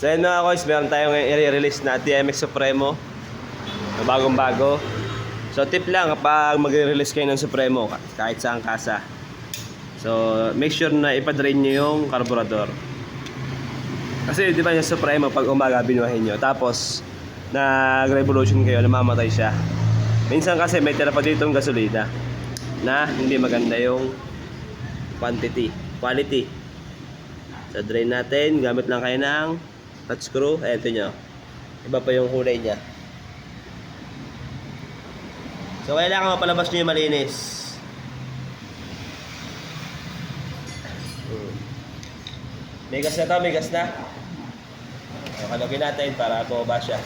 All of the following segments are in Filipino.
So yun mga koys, meron tayong i-release na TMX Supremo na bagong bago. So tip lang kapag mag-release kayo ng Supremo kahit saan kasa. So make sure na ipadrain nyo yung carburetor. Kasi di ba yung Supremo pag umaga binuhayin nyo. Tapos nag-revolution kayo, namamatay siya. Minsan kasi may tira pa dito yung gasolina na hindi maganda yung quantity, quality. So drain natin, gamit lang kayo ng touch screw. Ayan, ito nyo. Iba pa yung kulay niya. So kailangan mapalabas nyo yung malinis. Hmm. May gas na to, may gas na. So, kalagin natin para bumaba siya.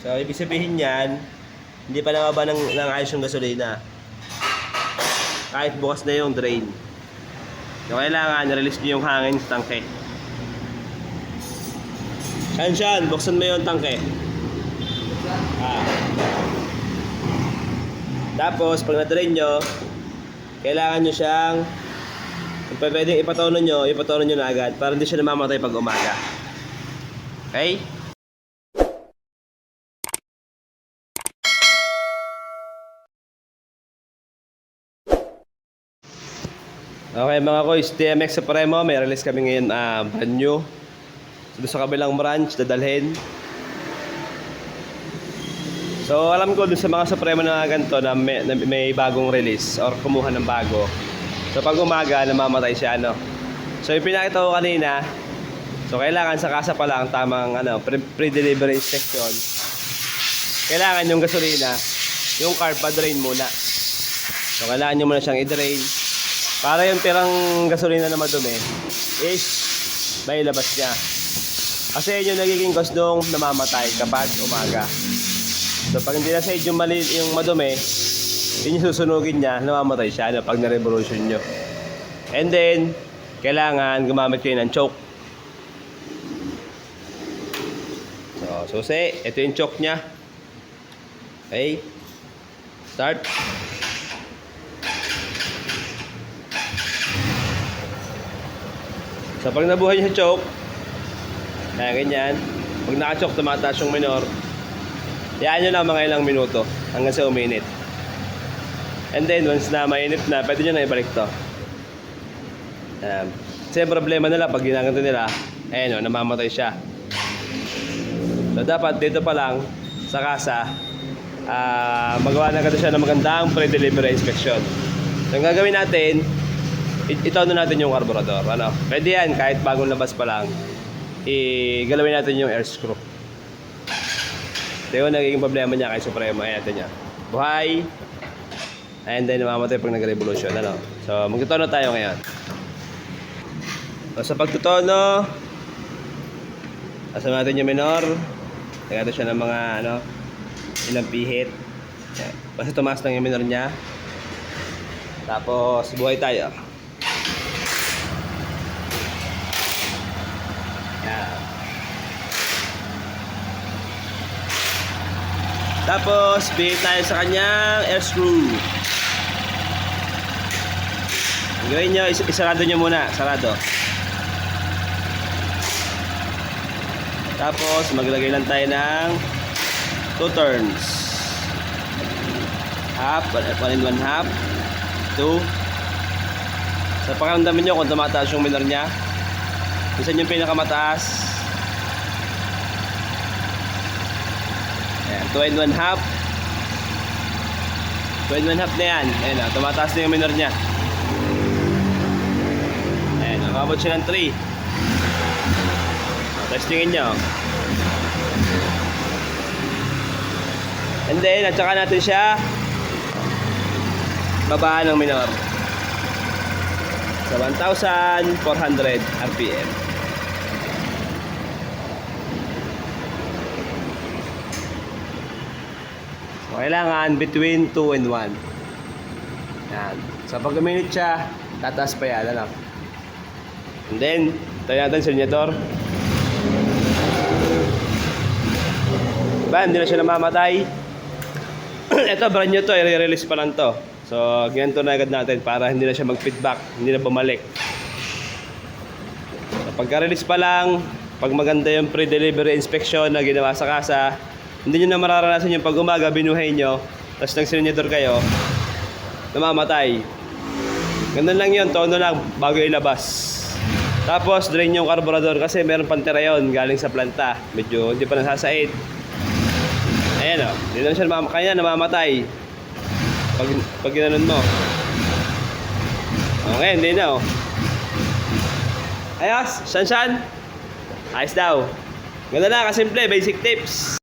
So, ibig sabihin yan, hindi pa nakaba ng, ng ayos yung gasolina. Kahit bukas na yung drain. So, kailangan, release nyo yung hangin sa tangke. Shan, Shan, buksan mo yung tangke. Ah. Tapos, pag na-drain nyo, kailangan nyo siyang, kung pwedeng ipatono nyo, ipatono nyo na agad para hindi siya namamatay pag umaga. Okay? Okay mga koys, TMX Supremo, may release kami ngayon ah, brand new. So, sa kabilang branch, dadalhin. So alam ko dun sa mga Supremo na ganito na may, na may bagong release or kumuha ng bago. So pag umaga, namamatay siya ano. So yung pinakita ko kanina, so kailangan sa kasa pa lang tamang ano, pre- pre-delivery inspection. Kailangan yung gasolina, yung carb pa-drain muna. So kailangan nyo muna siyang i-drain. Para yung tirang gasolina na madumi is may labas niya. Kasi yun yung nagiging cause nung namamatay kapag umaga. So pag hindi na sa yung mali yung madumi, yun yung susunugin niya, namamatay siya ano, pag na-revolution nyo. And then, kailangan gumamit kayo ng choke. So, susi, ito yung choke niya. Okay. Start. So pag nabuhay yung choke, kaya ganyan, pag naka-choke, tumataas yung minor, Hayaan nyo lang mga ilang minuto hanggang sa uminit. And then, once na mainit na, pwede nyo na ibalik to. Um, kasi problema nila, pag ginaganto nila, ayun o, namamatay siya. So, dapat dito pa lang, sa kasa, ah magawa na agad siya ng magandang pre-delivery inspection. So, ang gagawin natin, it- itono natin yung carburetor. Ano? Pwede yan, kahit bagong labas pa lang, i-galawin natin yung air screw. Ito yung nagiging problema niya kay Supremo. Ayan, ito niya. Buhay. And then, namamatay pag nag-revolution. Ano? So, magtutono tayo ngayon. So, sa pagtutono, asama natin yung minor. Nagkato siya ng mga, ano, ilang pihit. Basta tumaas lang yung minor niya. Tapos, buhay tayo. Tapos, bigay tayo sa kanyang air screw. Ang gawin nyo, is- isarado nyo muna. Sarado. Tapos, maglagay lang tayo ng 2 turns. Half, 1 and 1 half. 2. Sa pakiramdaman nyo kung tumataas yung minor niya. Isa yung pinakamataas. Ayan, 2 and 1 half. 2 and 1 half na yan. Ayan na, tumataas na yung minor niya. Ayan, nakabot siya ng 3. O, testingin nyo. And then, at saka natin siya babaan ng minor. Sa 1,400 RPM. So, kailangan between 2 and 1. Yan. So, pag minute siya, tataas pa yan. Ano? And then, tayo natin senyator. Diba, hindi na siya namamatay. Ito, brand new to. I-release pa lang to. So, So, ganito na agad natin para hindi na siya mag-feedback, hindi na bumalik. So, pagka-release pa lang, pag maganda yung pre-delivery inspection na ginawa sa kasa, hindi nyo na mararanasan yung pag umaga, binuhay nyo, tapos nagsinunidor kayo, namamatay. Ganun lang yun, tono lang, bago ilabas. Tapos, drain yung carburetor kasi meron pantera yun, galing sa planta. Medyo hindi pa nasasaid. Ayan o, hindi na siya namam kanya namamatay. Pag, pag ginanon mo. Okay, hindi na o. Ayos, shan shan. Ayos daw. Ganda na, kasimple, basic tips.